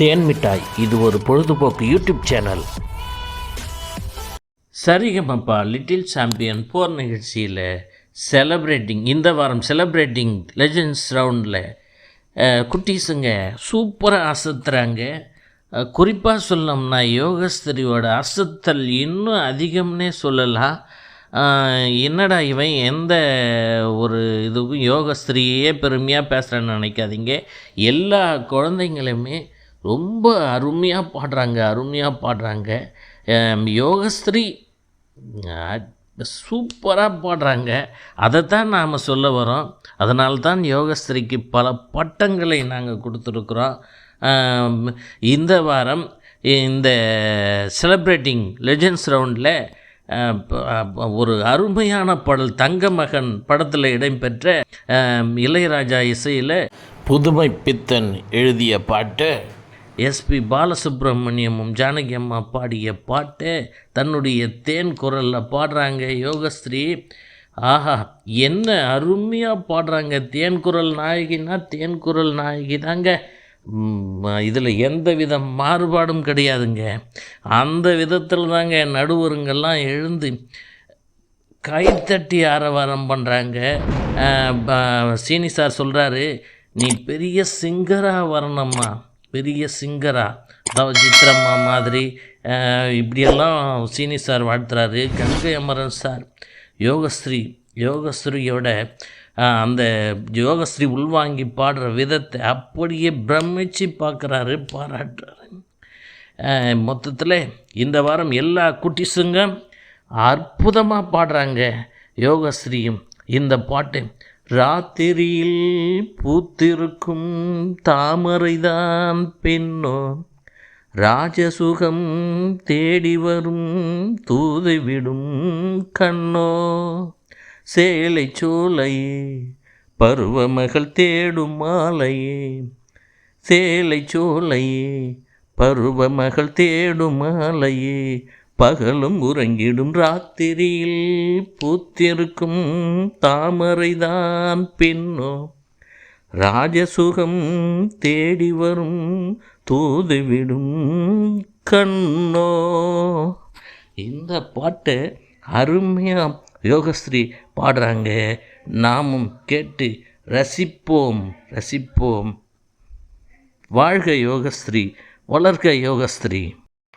தேன் மிட்டாய். இது ஒரு பொழுதுபோக்கு YouTube channel. Sa Re Ga Ma Pa little champion போர் நிகழ்ச்சியில் செலப்ரேட்டிங் இந்த வாரம் செலப்ரேட்டிங் லெஜண்ட்ஸ் ரவுண்டில் குட்டீஸுங்க சூப்பராக அசத்துறாங்க. குறிப்பாக சொல்லணும்னா யோகஸ்திரியோட அசத்தல் இன்னும் அதிகம்னே சொல்லலாம். என்னடா இவன் எந்த ஒரு இதுவும் யோகஸ்திரியே பெருமையாக பேசுகிறேன்னு நினைக்காதீங்க. எல்லா குழந்தைங்களுமே ரொம்ப அருமையாக பாடுறாங்க அருமையாக பாடுறாங்க. யோகஸ்ரீ சூப்பராக பாடுறாங்க. அதை தான் நாம் சொல்ல வரோம். அதனால தான் யோகஸ்ரீக்கு பல பட்டங்களை நாங்கள் கொடுத்துருக்குறோம். இந்த வாரம் இந்த செலிப்ரேட்டிங் லெஜெண்ட்ஸ் ரவுண்டில் ஒரு அருமையான பாடல் தங்க மகன் படத்தில் இடம்பெற்ற இளையராஜா இசையில் புதுமை பித்தன் எழுதிய பாட்டு எஸ்பி பாலசுப்ரமணியமும் ஜானகி அம்மா பாடிய பாட்டு தன்னுடைய தேன் குரலில் பாடுறாங்க. யோகஸ்ரீ ஆஹா என்ன அருமையாக பாடுறாங்க. தேன் குரல் நாயகினா தேன் குரல் நாயகி தாங்க. இதில் எந்த வித மாறுபாடும் கிடையாதுங்க. அந்த விதத்தில் தாங்க நடுவருங்கெல்லாம் எழுந்து கைத்தட்டி ஆரவாரம் பண்ணுறாங்க சீனி சார் சொல்கிறாரு நீ பெரிய சிங்கராக வரணும்மா. பெரிய சிங்கராக அதாவது சித்திரம்மா மாதிரி இப்படியெல்லாம் சீனி சார் வாழ்த்துறாரு. கங்கை அமரன் சார் யோகஸ்ரீ. யோகஸ்ரீயோட அந்த யோகஸ்ரீ உள்வாங்கி பாடுற விதத்தை அப்படியே பிரமிச்சு பார்க்குறாரு பாராட்டுறாரு. மொத்தத்தில் இந்த வாரம் எல்லா குட்டிஸுங்க அற்புதமாக பாடுறாங்க யோகஸ்ரீயும். இந்த பாட்டு ராத்திரியில் பூத்திருக்கும் தாமரைதான் பெண்ணோ. ராஜசுகம் தேடி வரும் தூதுவிடும் கண்ணோ. சேலை சோலையே பருவமகள் தேடும் மாலையே. சேலை சோலையே பருவமகள் தேடும் மாலையே. பகலும் உறங்கிடும் ராத்திரியில் பூத்திருக்கும் தாமரைதான் பின்னோ. ராஜசுகம் தேடி வரும் தூதுவிடும் கண்ணோ. இந்த பாட்டை அருமையாக யோகஸ்ரீ பாடுறாங்க. நாமும் கேட்டு ரசிப்போம் ரசிப்போம். வாழ்க யோகஸ்ரீ வளர்க யோகஸ்ரீ.